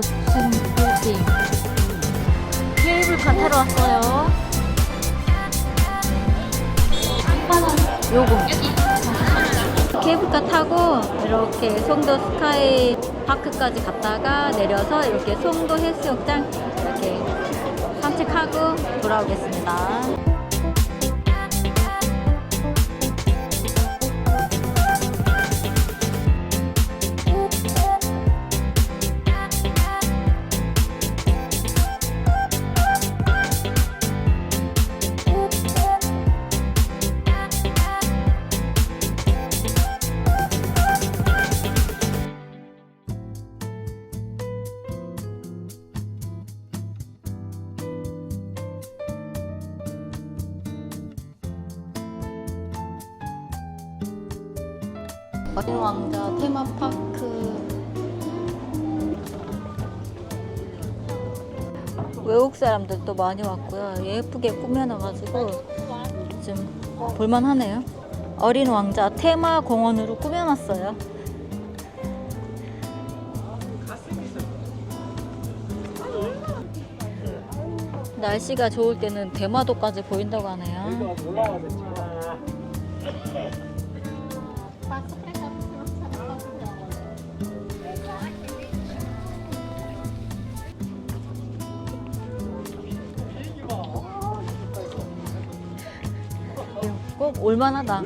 고층 빌딩 케이블카 타러 왔어요 요거 케이블카 타고 이렇게 송도 스카이 파크까지 갔다가 내려서 이렇게 송도 해수욕장 이렇게 산책하고 돌아오겠습니다. 사람들도 많이 왔고요. 예쁘게 꾸며놔가지고 좀 볼만하네요. 어린 왕자 테마 공원으로 꾸며놨어요. 날씨가 좋을 때는 대마도까지 보인다고 하네요. 올만하다.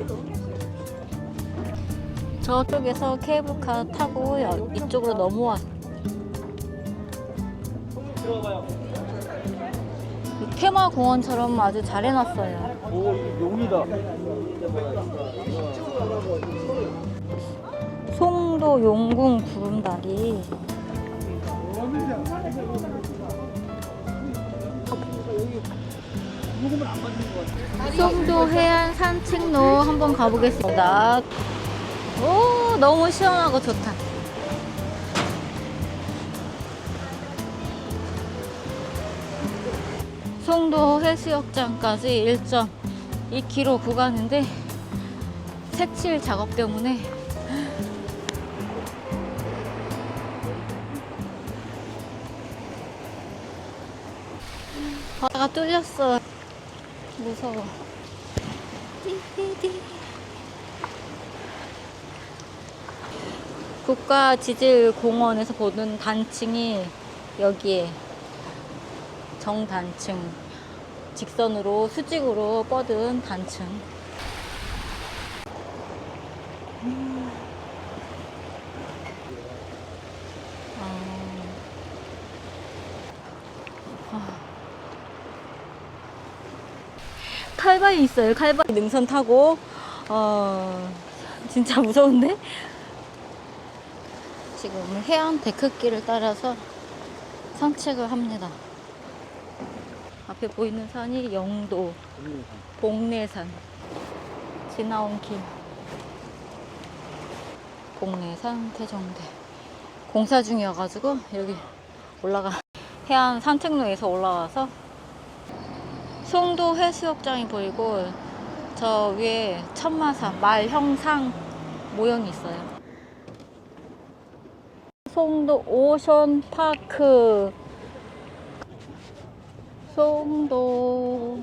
저쪽에서 케이블카 타고 여- 이쪽으로 넘어왔. 이 테마 공원처럼 아주 잘 해놨어요. 오, 용이다. 송도 용궁 구름다리. 송도 해안 산책로 한번 가보겠습니다. 오, 너무 시원하고 좋다. 송도 해수욕장까지 1.2km 구간인데 색칠 작업 때문에 바다가 뚫렸어. 무서워. 띠띠띠. 국가 지질 공원에서 보는 단층이 여기에 정단층. 직선으로 수직으로 뻗은 단층. 음. 아. 있어요. 칼바위 능선 타고. 어 진짜 무서운데? 지금 해안 데크길을 따라서 산책을 합니다. 앞에 보이는 산이 영도 복내산. 지나온 길. 복내산 태종대. 공사 중이어가지고 여기 올라가 해안 산책로에서 올라와서 송도 해수욕장이 보이고 저 위에 천마산 말 형상 모형이 있어요. 송도 오션 파크 송도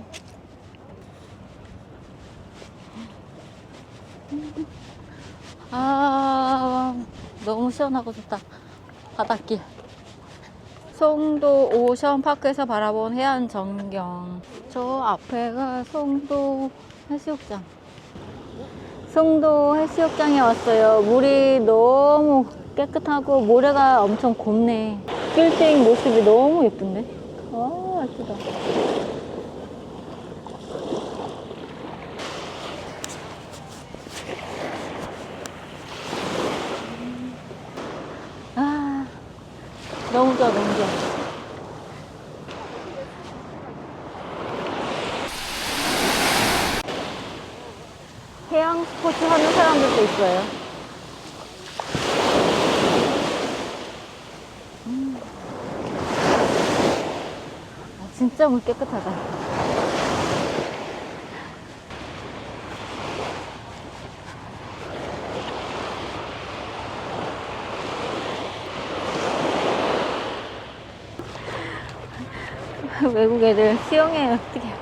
아 너무 시원하고 좋다 바닷길 송도 오션파크에서 바라본 해안 전경. 저 앞에가 송도 해수욕장. 송도 해수욕장에 왔어요. 물이 너무 깨끗하고 모래가 엄청 곱네. 빌딩 모습이 너무 예쁜데? 와, 예쁘다. 아, 너무 좋아, 너무 좋아. 해양 스포츠 사람들도 있어요. 음. 아, 진짜 물 깨끗하다. 외국 애들 수영해 어떻게?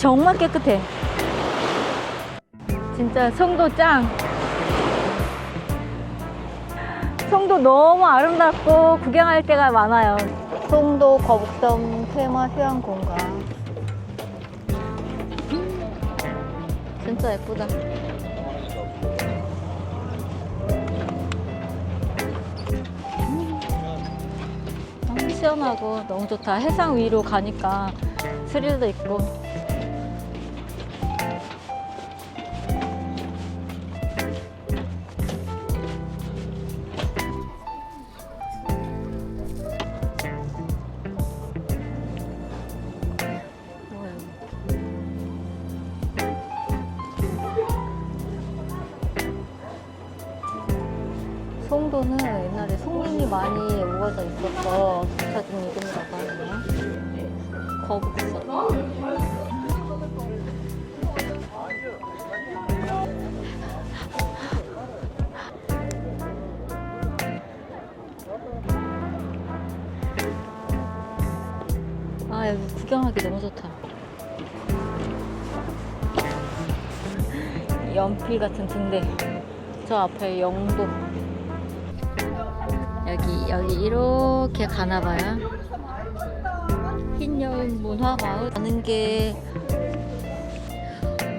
정말 깨끗해. 진짜 송도 짱. 송도 너무 아름답고 구경할 데가 많아요. 송도 거북섬 테마 휴양 공간. 진짜 예쁘다. 시원하고 너무 좋다. 해상 위로 가니까 스릴도 있고. 아, 여기 구경하기 너무 좋다. 연필 같은 등대. 저 앞에 영도. 여기 여기 이렇게 가나 봐요. 흰여울 문화마을 가는 게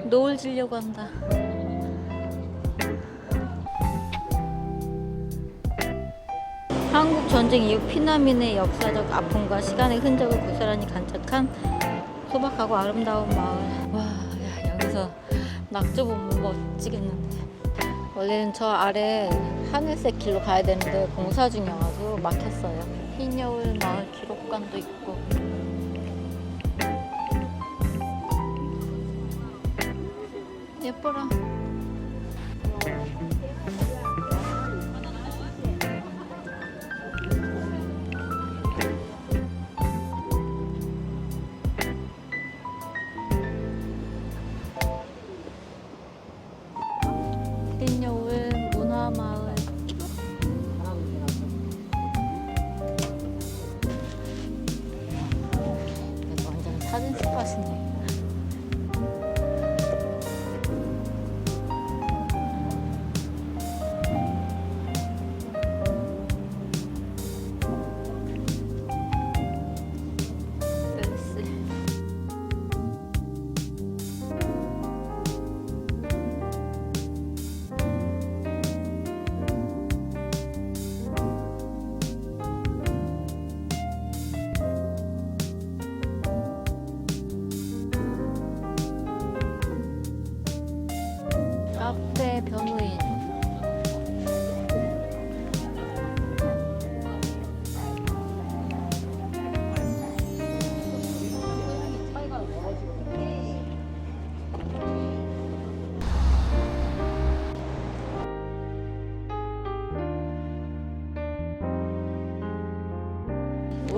노을 지려고 한다. 한국 전쟁 이후 피난민의 역사적 아픔과 시간의 흔적을 고스란히 간직한 소박하고 아름다운 마을. 와, 야, 여기서 낙조 보면 멋지겠는데. 원래는 저 아래 하늘색 길로 가야 되는데 공사 중이어가지고 막혔어요. 흰 여울 마을 기록관도 있고. 예뻐라.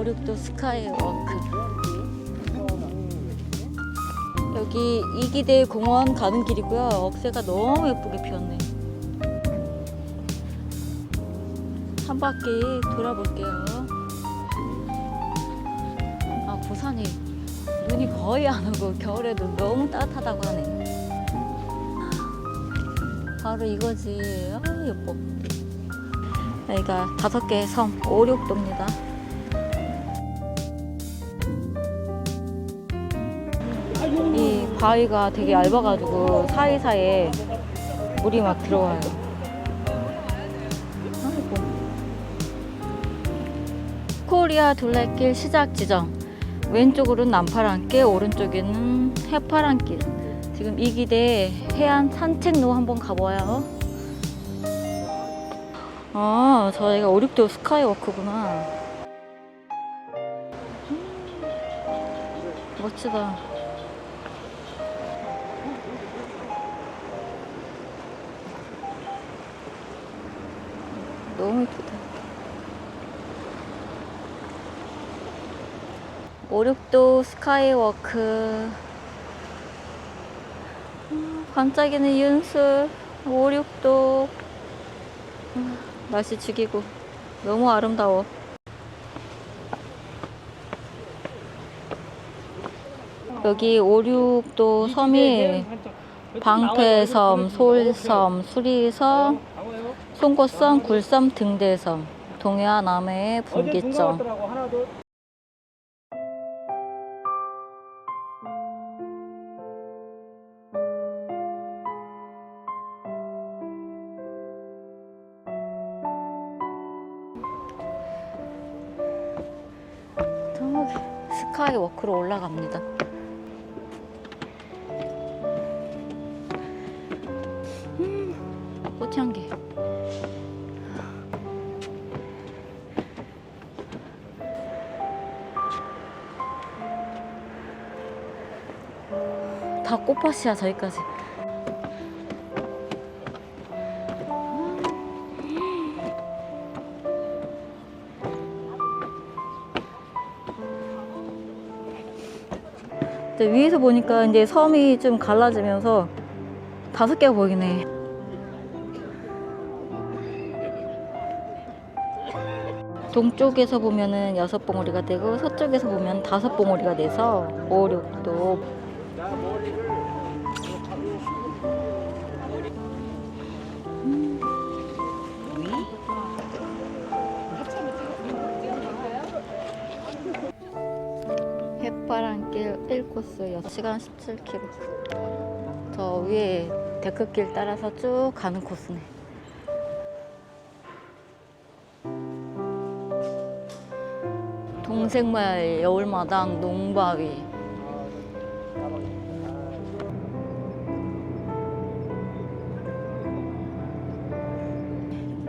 오륙도 스카이워크. 여기 이기대 공원 가는 길이고요. 억새가 너무 예쁘게 피었네. 한 바퀴 돌아볼게요. 아, 부산이 눈이 거의 안 오고 겨울에도 너무 따뜻하다고 하네. 바로 이거지. 아, 예뻐. 여기가 다섯 개의 섬, 오륙도입니다. 바위가 되게 얇아가지고 사이사이에 물이 막 들어와요. 아이고. 코리아 둘레길 시작 지점. 왼쪽으로는 남파랑길, 오른쪽에는 해파랑길. 지금 이 길에 해안 산책로 한번 가봐요. 아, 저희가 5, 6도 스카이워크구나. 음, 멋지다. 너무 예쁘다. 5, 6도 스카이워크. 음, 반짝이는. 5, 6도. 음, 날씨 죽이고. 너무 아름다워. 여기 5, 6도 섬이 방패섬, 솔섬, 수리섬, 송곳섬, 굴섬, 등대섬, 동해와 남해의 분기점. 스카이워크로 올라갑니다. 다 꽃밭이야 저기까지. 위에서 보니까 이제 섬이 좀 갈라지면서 다섯 개가 보이네. 동쪽에서 보면은 여섯 봉우리가 되고 서쪽에서 보면 다섯 봉우리가 돼서 5, 6도 햇바람길 1코스 6시간 17km 저 위에 데크길 따라서 쭉 가는 코스네. 동생마을 여울마당 농바위.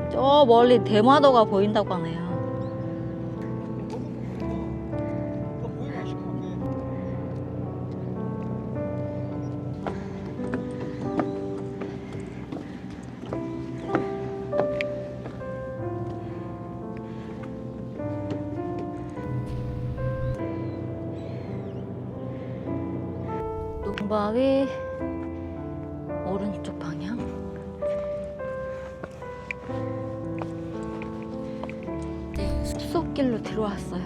저 멀리 대마도가 보인다고 하네요 농바위 오른쪽 방향? 네, 숲속길로 들어왔어요.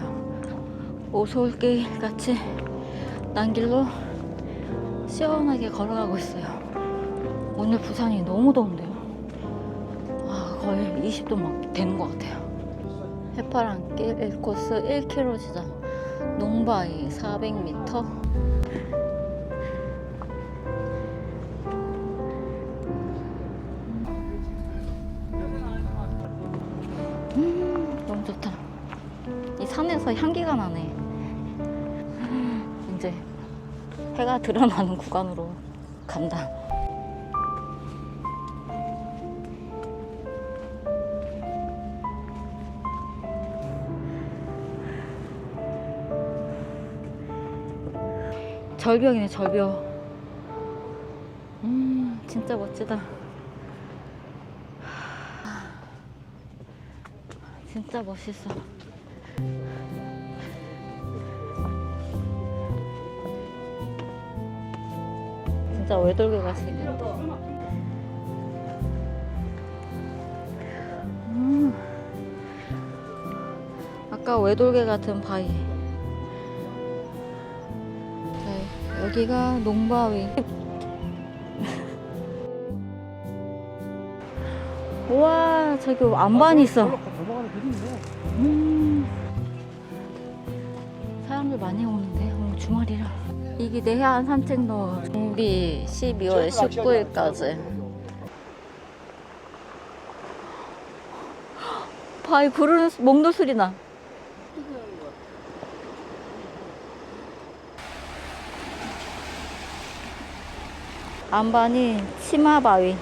오솔길 같이 난 길로 시원하게 걸어가고 있어요. 오늘 부산이 너무 더운데요. 아, 거의 20도 막 되는 것 같아요. 해파랑길 1코스 1km 지점 농바위 400m 이 산에서 향기가 나네. 이제 해가 드러나는 구간으로 간다. 절벽이네 절벽. 음 진짜 멋지다. 진짜 멋있어. 진짜 외돌개 같이 생겼다. 음. 아까 외돌개 같은 바위. 네, 여기가 농바위. 우와, 저기 안반이 있어. 음. 사람들 많이 오는데 오늘 주말이라 이기대 해안 산책로. 정비 12월 19일까지. 바위 구르는 목도 소리 나. 안반이 치마바위.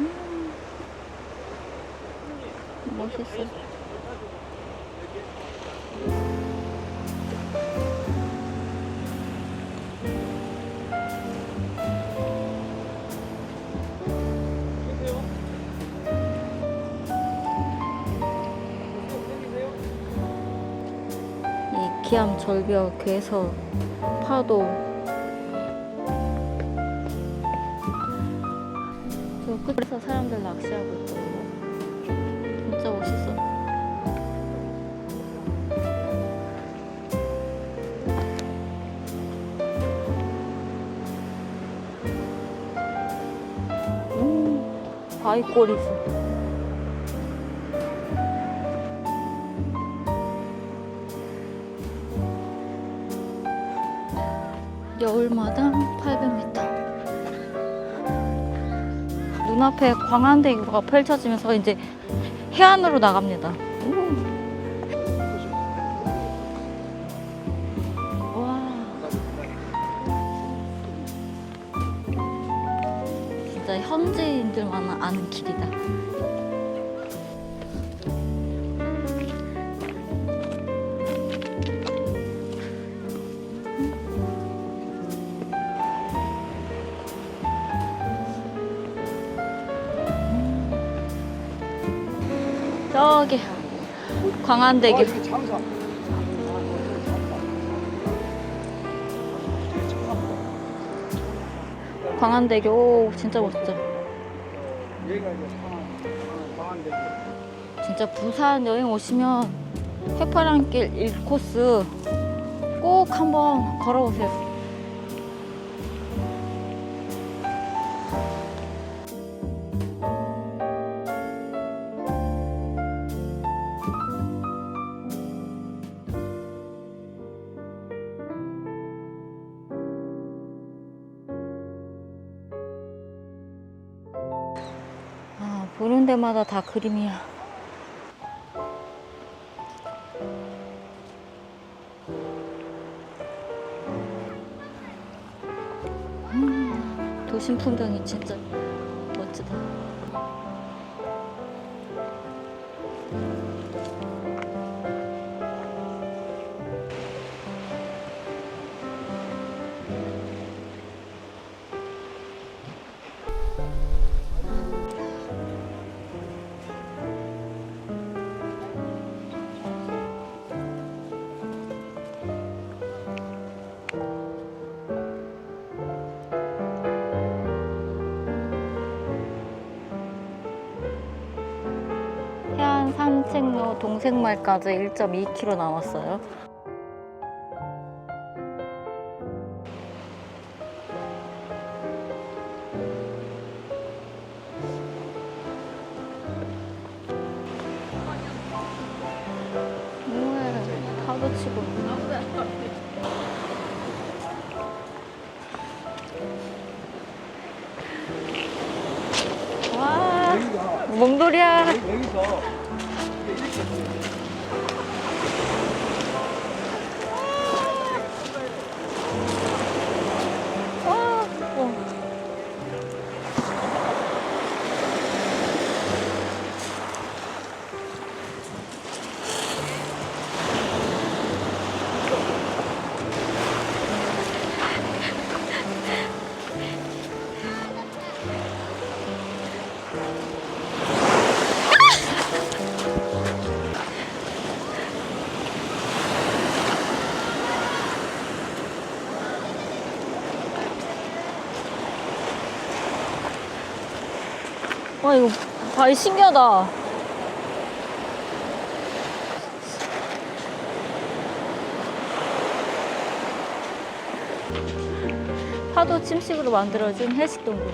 음, 멋있어. 절벽 괴서 파도. 저 끝에서 사람들 낚시하고 있거든요. 진짜 멋있어. 음, 바위골 있 여울마당 800m. 눈앞에 광안대교가 펼쳐지면서 이제 해안으로 나갑니다. 오. 와. 진짜 현지인들만 아는 길이다. 저기 광안대교. 광안대교 오, 진짜 멋있죠. 진짜 부산 여행 오시면 해파랑길 1코스 꼭 한번 걸어보세요. 데마다 다 그림이야. 음, 도심 풍경이 진짜 멋지다. 산책로 동생말까지 1.2km 남았어요. 바위 신기하다. 파도 침식으로 만들어진 해식 동굴.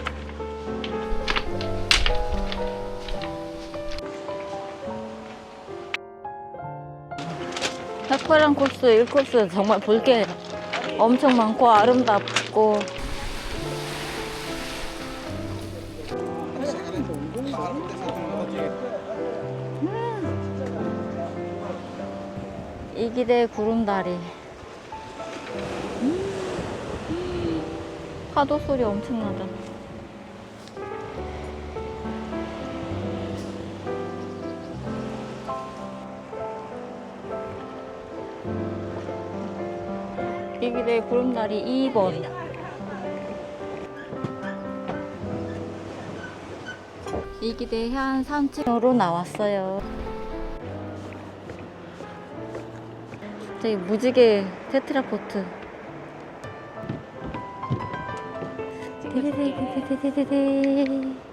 해파랑 코스 1코스 정말 볼 게 엄청 많고 아름답고 이 길의 구름다리. 음. 파도 소리 엄청나다. 이길의 구름다리 2번. 이기대 해안 산책으로 나왔어요. 저기 무지개 테트라포트. 데데데데데데데.